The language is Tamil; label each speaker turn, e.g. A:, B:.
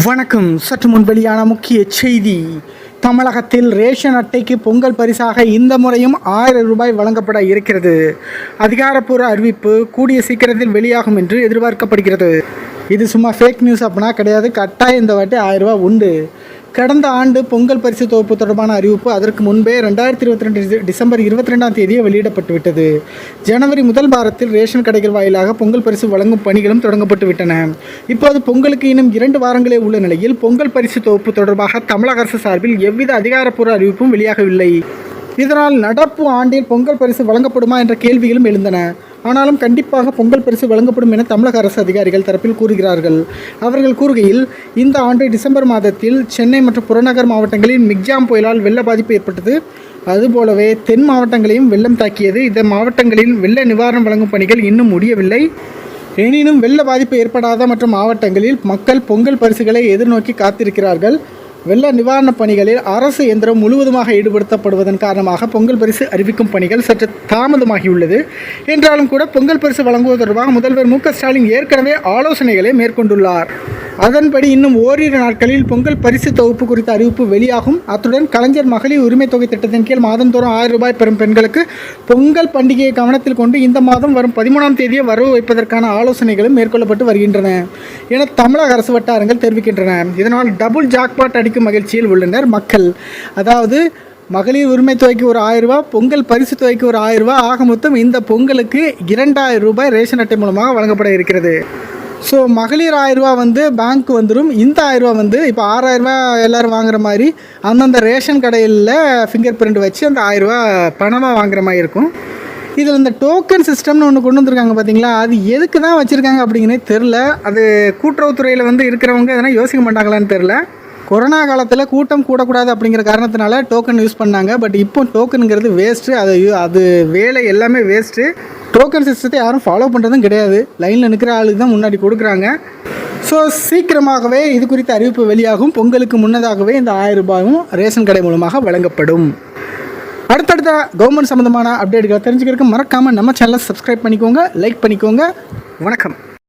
A: வணக்கம். சற்று முன் வெளியான முக்கிய செய்தி. தமிழகத்தில் ரேஷன் அட்டைக்கு பொங்கல் பரிசாக இந்த முறையும் ஆயிரம் ரூபாய் வழங்கப்பட இருக்கிறது. அதிகாரப்பூர்வ அறிவிப்பு கூடிய சீக்கிரத்தில் வெளியாகும் என்று எதிர்பார்க்கப்படுகிறது. இது சும்மா ஃபேக் நியூஸ் அப்படின்னா கிடையாது. கட்டாயம் இந்த வாட்டி ஆயிரம் ரூபாய் உண்டு. கடந்த ஆண்டு பொங்கல் பரிசு தொகுப்பு தொடர்பான அறிவிப்பு அதற்கு முன்பே ரெண்டாயிரத்தி இருபத்தி ரெண்டு டிசம்பர் இருபத்தி ரெண்டாம் தேதியே வெளியிடப்பட்டுவிட்டது ஜனவரி முதல் வாரத்தில் ரேஷன் கடைகள் வாயிலாக பொங்கல் பரிசு வழங்கும் பணிகளும் தொடங்கப்பட்டு விட்டன. இப்போது பொங்கலுக்கு இன்னும் இரண்டு வாரங்களே உள்ள நிலையில் பொங்கல் பரிசு தொகுப்பு தொடர்பாக தமிழக அரசு சார்பில் எவ்வித அதிகாரப்பூர்வ அறிவிப்பும் வெளியாகவில்லை. இதனால் நடப்பு ஆண்டில் பொங்கல் பரிசு வழங்கப்படுமா என்ற கேள்விகளும் எழுந்தன. ஆனாலும் கண்டிப்பாக பொங்கல் பரிசு வழங்கப்படும் என தமிழக அரசு அதிகாரிகள் தரப்பில் கூறுகிறார்கள். அவர்கள் கூறுகையில் இந்த ஆண்டு டிசம்பர் மாதத்தில் சென்னை மற்றும் புறநகர் மாவட்டங்களில் மிக்ஜாம் புயலால் வெள்ள பாதிப்பு ஏற்பட்டது. அதுபோலவே தென் மாவட்டங்களையும் வெள்ளம் தாக்கியது. இந்த மாவட்டங்களில் வெள்ள நிவாரணம் வழங்கும் பணிகள் இன்னும் முடியவில்லை. எனினும் வெள்ள பாதிப்பு ஏற்படாத மற்றும் மாவட்டங்களில் மக்கள் பொங்கல் பரிசுகளை எதிர்நோக்கி காத்திருக்கிறார்கள். வெள்ள நிவாரணப் பணிகளில் அரசு எந்திரம் முழுவதுமாக ஈடுபடுத்தப்படுவதன் காரணமாக பொங்கல் பரிசு அறிவிக்கும் பணிகள் சற்று தாமதமாகியுள்ளது. என்றாலும் கூட பொங்கல் பரிசு வழங்குவது தொடர்பாக முதல்வர் மு ஸ்டாலின் ஏற்கனவே ஆலோசனைகளை மேற்கொண்டுள்ளார். அதன்படி இன்னும் ஓரிரு நாட்களில் பொங்கல் பரிசு தொகுப்பு குறித்த அறிவிப்பு வெளியாகும். அத்துடன் கலைஞர் மகளிர் உரிமை தொகை திட்டத்தின் கீழ் மாதந்தோறும் ஆயிரம் ரூபாய் பெறும் பெண்களுக்கு பொங்கல் பண்டிகையை கவனத்தில் கொண்டு இந்த மாதம் வரும் பதிமூணாம் தேதியை வரவு வைப்பதற்கான ஆலோசனைகளும் மேற்கொள்ளப்பட்டு வருகின்றன என தமிழக அரசு வட்டாரங்கள் தெரிவிக்கின்றன. இதனால் டபுள் ஜாக்பாட் அடிக்கும் மகிழ்ச்சியில் உள்ளனர் மக்கள். அதாவது மகளிர் உரிமை தொகைக்கு ஒரு ஆயிரம் ரூபாய் பொங்கல் பரிசு தொகைக்கு ஒரு ஆயிரம் ரூபாய். ஆக மொத்தம் இந்த பொங்கலுக்கு இரண்டாயிரம் ரூபாய் ரேஷன் அட்டை மூலமாக வழங்கப்பட இருக்கிறது. ஸோ மகளிர் ஆயிரரூபா வந்து பேங்க் வந்துடும் இந்த ஆயிரரூபா வந்து இப்போ ஆறாயிரரூபா எல்லோரும் வாங்குற மாதிரி அந்தந்த ரேஷன் கடையில் ஃபிங்கர் பிரிண்ட் வச்சு அந்த ஆயிரரூபா பணமாக வாங்குற மாதிரி இருக்கும். இதில் இந்த டோக்கன் சிஸ்டம்னு ஒன்று கொண்டு வந்திருக்காங்க பார்த்தீங்களா அது எதுக்கு தான் வச்சுருக்காங்க அப்படிங்கன்னே தெரில அது கூட்டுறவுத்துறையில் வந்து இருக்கிறவங்க எதனா யோசிக்க மாட்டாங்களான்னு தெரில கொரோனா காலத்தில் கூட்டம் கூடக்கூடாது அப்படிங்கிற காரணத்தினால டோக்கன் யூஸ் பண்ணாங்க. பட் இப்போ டோக்கனுங்கிறது வேஸ்ட்டு அது அது வேலை எல்லாமே வேஸ்ட்டு டோக்கன் சிஸ்டத்தை யாரும் ஃபாலோ பண்ணுறதும் கிடையாது. லைனில் நிற்கிற ஆளுக்கு தான் முன்னாடி கொடுக்குறாங்க. ஸோ சீக்கிரமாகவே இது குறித்த அறிவிப்பு வெளியாகும். பொங்கலுக்கு முன்னதாகவே இந்த ஆயிரம் ரூபாயும் ரேஷன் கடை மூலமாக வழங்கப்படும். அடுத்தடுத்த கவர்மெண்ட் சம்மந்தமான அப்டேட்டுகளை தெரிஞ்சுக்கிறதுக்கு மறக்காமல் நம்ம சேனலை சப்ஸ்கிரைப் பண்ணிக்கோங்க லைக் பண்ணிக்கோங்க. வணக்கம்.